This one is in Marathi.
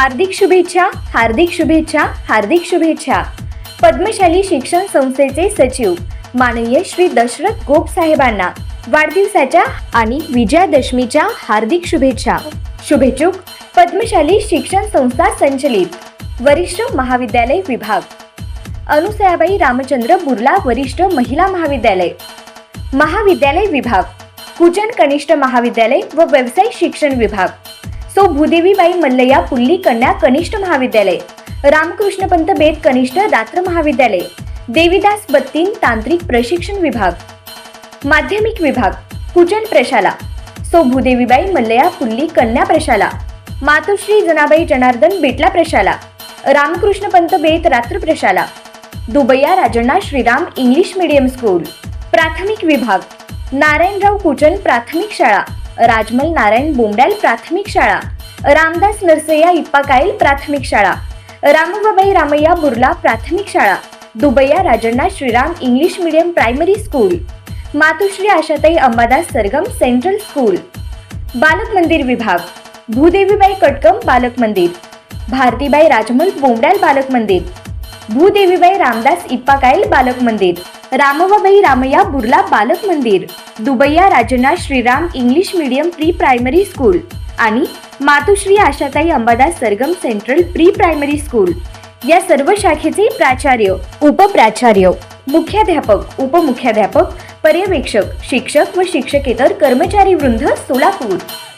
हार्दिक शुभेच्छा हार्दिक शुभेच्छा हार्दिक शुभेच्छा. पद्मशाली शिक्षण संस्थेचे सचिव माननीय श्री दशरथ गोप साहेबांना वाढदिवसाच्या आणि विजयादशमीच्या हार्दिक शुभेच्छा. शुभेच्छुक पद्मशाली शिक्षण संस्था संचलित वरिष्ठ महाविद्यालय विभाग. अनुसयाबाई रामचंद्र बुर्ला वरिष्ठ महिला महाविद्यालय. महाविद्यालय विभाग कुचन कनिष्ठ महाविद्यालय व व्यवसायिक शिक्षण विभाग. सो भूदेवीबाई मल्लया पुल्ली कन्या कनिष्ठ महाविद्यालय. रामकृष्ण पंत बेद कनिष्ठ रात्र महाविद्यालय. देवीदास बत्तीन तांत्रिक प्रशिक्षण विभाग. माध्यमिक विभाग कुचन प्रशाला. सो भूदेवीबाई मल्लया पुल्ली कन्या प्रशाला. मातोश्री जनाबाई जनार्दन बेटला प्रशाला. रामकृष्ण पंत बेत रात्र प्रशाला. Dubaiya Rajanna Shriram English medium school. प्राथमिक विभाग नारायणराव कुचन प्राथमिक शाळा. राजमल नारायण बोंबड्याल प्राथमिक शाळा. रामदास नरसय्या इप्पाकाईल प्राथमिक शाळा. रामबाबाई रामय्या बुर्ला प्राथमिक शाळा. Dubaiya Rajanna Shriram English medium primary school. Matushri Ashatai Ambadas Sargam central school. बालक मंदिर विभाग. भूदेवीबाई कटकम बालक मंदिर. भारतीबाई राजमल बोंबड्याल बालक मंदिर. भूदेवीबाई रामदास इप्पाकायल बालक मंदिर. रामवाबाई रामया बुर्ला बालक मंदिर Dubaiya Rajanna Shriram English medium pre primary school आणि मातुश्री आशाताई अंबादास सरगम सेंट्रल प्री प्रायमरी स्कूल. या सर्व शाखेचे प्राचार्य उपप्राचार्य मुख्याध्यापक उपमुख्याध्यापक पर्यवेक्षक शिक्षक व शिक्षकेतर कर्मचारी वृंद सोलापूर.